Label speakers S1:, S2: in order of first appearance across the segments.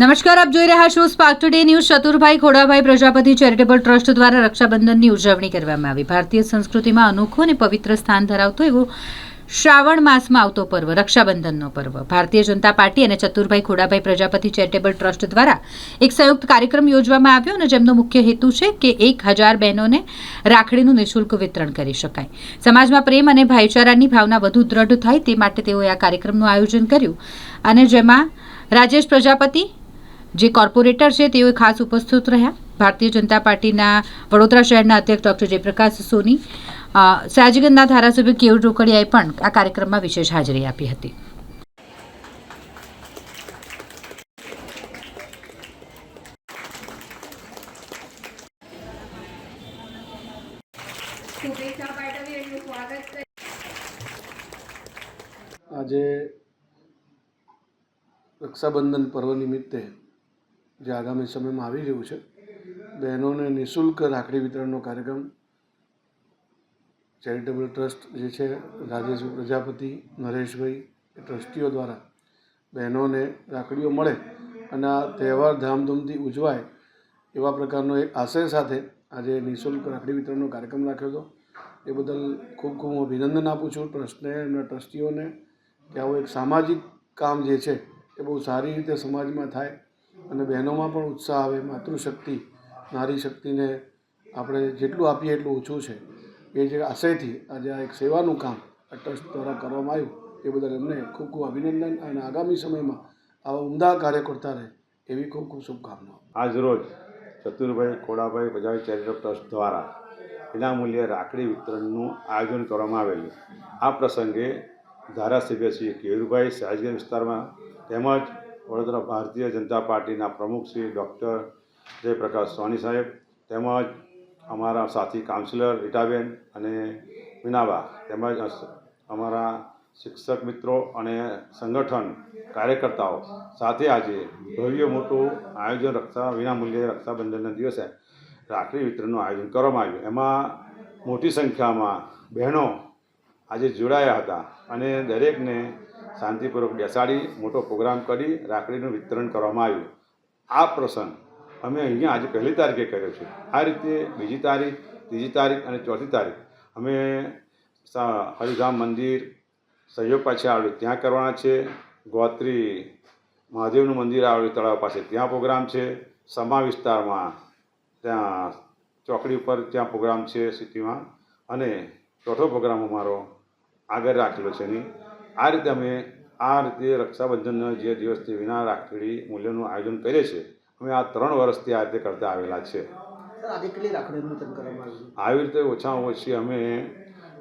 S1: નમસ્કાર, આપ જોઈ રહ્યા છો Spark Today News Chaturbhai Khodabhai Prajapati charitable trust દ્વારા રક્ષાબંધનની ઉજવણી કરવામાં આવી. ભારતીય સંસ્કૃતિમાં અનોખું અને પવિત્ર સ્થાન ધરાવતો એવો શ્રાવણ માસમાં આવતો પર્વ, રક્ષાબંધનનો પર્વ. ભારતીય જનતા પાર્ટી અને ચતુરભાઈ ખોડાભાઈ પ્રજાપતિ ચેરિટેબલ ટ્રસ્ટ દ્વારા એક સંયુક્ત કાર્યક્રમ યોજવામાં આવ્યો અને જેમનો મુખ્ય હેતુ છે કે એક હજાર બહેનોને રાખડીનું નિઃશુલ્ક વિતરણ કરી શકાય. સમાજમાં પ્રેમ અને ભાઈચારાની ભાવના વધુ દ્રઢ થાય તે માટે તેઓએ આ કાર્યક્રમનું આયોજન કર્યું. અને જેમાં રાજેશ પ્રજાપતિ જે કોર્પોરેટર છે તેઓ ખાસ ઉપસ્થિત રહ્યા. ભારતીય જનતા પાર્ટીના વડોદરા શહેરના અધ્યક્ષ ડોક્ટર જયપ્રકાશ સોની અ, ધારાસભ્ય કેવડ રોકડિયાએ પણ આ કાર્યક્રમમાં વિશેષ હાજરી આપી હતી.
S2: આજે રક્ષાબંધન પર્વ નિમિત્તે જે આગામી સમયમાં આવી રહ્યું છે. બહેનોને નિઃશુલ્ક રાખડી વિતરણનો કાર્યક્રમ, ચેરિટેબલ ટ્રસ્ટ જે છે, રાજેશ પ્રજાપતિ, નરેશભાઈ, એ ટ્રસ્ટીઓ દ્વારા બહેનોને રાખડીઓ મળે અને આ તહેવાર ધામધૂમથી ઉજવાય એવા પ્રકારનો એક આશય સાથે આજે નિઃશુલ્ક રાખડી વિતરણનો કાર્યક્રમ રાખ્યો હતો. એ બદલ ખૂબ ખૂબ હું અભિનંદન આપું છું ટ્રસ્ટને એમના ટ્રસ્ટીઓને કે આવું એક સામાજિક કામ જે છે, એ બહુ સારી રીતે સમાજમાં થાય અને બહેનોમાં પણ ઉત્સાહ આવે, માતૃશક્તિ નારી શક્તિને આપણે જેટલું આપીએ એટલું ઓછું છે. એ જે આશયથી આજે આ એક સેવાનું કામ આ ટ્રસ્ટ દ્વારા કરવામાં આવ્યું. એ બદલ એમને ખૂબ ખૂબ અભિનંદન અને આગામી સમયમાં આવા ઉમદા કાર્ય કરતા રહે એવી ખૂબ ખૂબ શુભકામનાઓ.
S3: આજરોજ ચતુરભાઈ ખોડાભાઈ પ્રજાપતિ ચેરિટેબલ ટ્રસ્ટ દ્વારા વિનામૂલ્યે રાખડી વિતરણનું આયોજન કરવામાં આવેલું. આ પ્રસંગે ધારાસભ્ય શ્રી કેયુરભાઈ સાજગીર વિસ્તારમાં તેમજ વડોદરા ભારતીય જનતા પાર્ટીના પ્રમુખ શ્રી ડૉક્ટર જયપ્રકાશ સોની સાહેબ, તેમજ અમારા સાથી કાઉન્સિલર રીટાબેન અને મીનાબા, તેમજ અમારા શિક્ષક મિત્રો અને સંગઠન કાર્યકર્તાઓ સાથે આજે ભવ્ય મોટું આયોજન રક્ષા, વિનામૂલ્યે રક્ષાબંધનના દિવસે રાખડી વિતરણનું આયોજન કરવામાં આવ્યું. એમાં મોટી સંખ્યામાં બહેનો આજે જોડાયા હતા અને દરેકને શાંતિપૂર્વક બેસાડી, મોટો પ્રોગ્રામ કરી, રાખડીનું વિતરણ કરવામાં આવ્યું. આ પ્રસંગ અમે અહીંયા આજે પહેલી તારીખે કર્યો છે. આ રીતે બીજી તારીખ, ત્રીજી તારીખ અને ચોથી તારીખ અમે હરિધામ મંદિર સહયોગ પાસે આવેલું ત્યાં કરવાના છે. ગોત્રી મહાદેવનું મંદિર આવેલું તળાવ પાસે. ત્યાં પ્રોગ્રામ છે. સમા વિસ્તારમાં. ત્યાં ચોકડી ઉપર ત્યાં પ્રોગ્રામ છે સિટીમાં. અને ચોથો પ્રોગ્રામ અમારો આગળ રાખેલો છે એની. આ રીતે અમે આ રીતે રક્ષાબંધનના જે દિવસથી વિના રાખડી મૂલ્યનું આયોજન કરીએ છીએ અમે આ ત્રણ વર્ષથી આ રીતે કરતા આવેલા છે. આવી રીતે ઓછામાં ઓછી અમે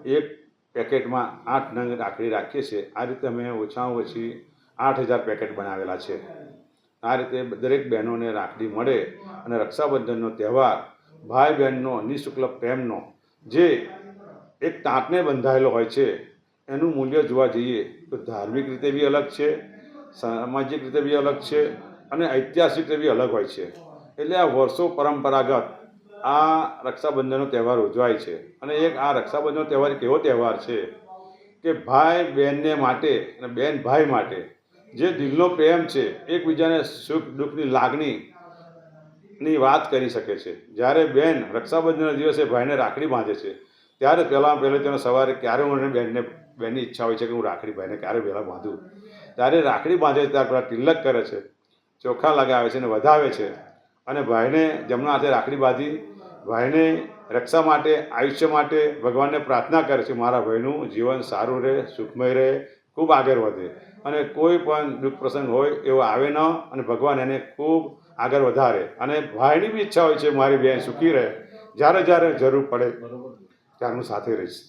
S3: એક પેકેટમાં આઠ નંગ રાખડી રાખીએ છીએ. આ રીતે અમે ઓછામાં ઓછી આઠ હજાર પેકેટ બનાવેલા છે. આ રીતે દરેક બહેનોને રાખડી મળે અને રક્ષાબંધનનો તહેવાર ભાઈ બહેનનો નિઃશુલ્ક પ્રેમનો જે એક તાંતને બંધાયેલો હોય છે એનું મૂલ્ય જોવા જઈએ, તો ધાર્મિક રીતે બી અલગ છે, સામાજિક રીતે બી અલગ છે અને ઐતિહાસિક રીતે બી અલગ હોય છે. એટલે આ વર્ષો પરંપરાગત આ રક્ષાબંધનનો તહેવાર ઉજવાય છે. અને એક આ રક્ષાબંધનનો તહેવાર એક એવો તહેવાર છે કે ભાઈ બહેનને માટે અને બહેન ભાઈ માટે જે દિલનો પ્રેમ છે, એકબીજાને સુખ દુઃખની લાગણીની વાત કરી શકે છે. જ્યારે બેન રક્ષાબંધનના દિવસે ભાઈને રાખડી બાંધે છે, ત્યારે પહેલાં પહેલાં તેને સવારે ક્યારે મને બેનને બેનની ઈચ્છા હોય છે કે હું રાખડી ભાઈને ક્યારે વહેલા બાંધું? ત્યારે રાખડી બાંધે છે ત્યારે પહેલાં તિલક કરે છે ચોખા લગાવે છે અને વધાવે છે. અને ભાઈને જમણા હાથે રાખડી બાંધી ભાઈને રક્ષા માટે આયુષ્ય માટે ભગવાનને પ્રાર્થના કરે છે મારા ભાઈનું જીવન સારું રહે સુખમય રહે ખૂબ આગળ વધે. અને કોઈ પણ દુઃખ પ્રસંગ હોય એવો આવે ન અને ભગવાન એને ખૂબ આગળ વધારે. અને ભાઈની બી ઈચ્છા હોય છે મારી બહેન સુખી રહે જ્યારે જ્યારે જરૂર પડે ત્યારે હું સાથે રહીશ.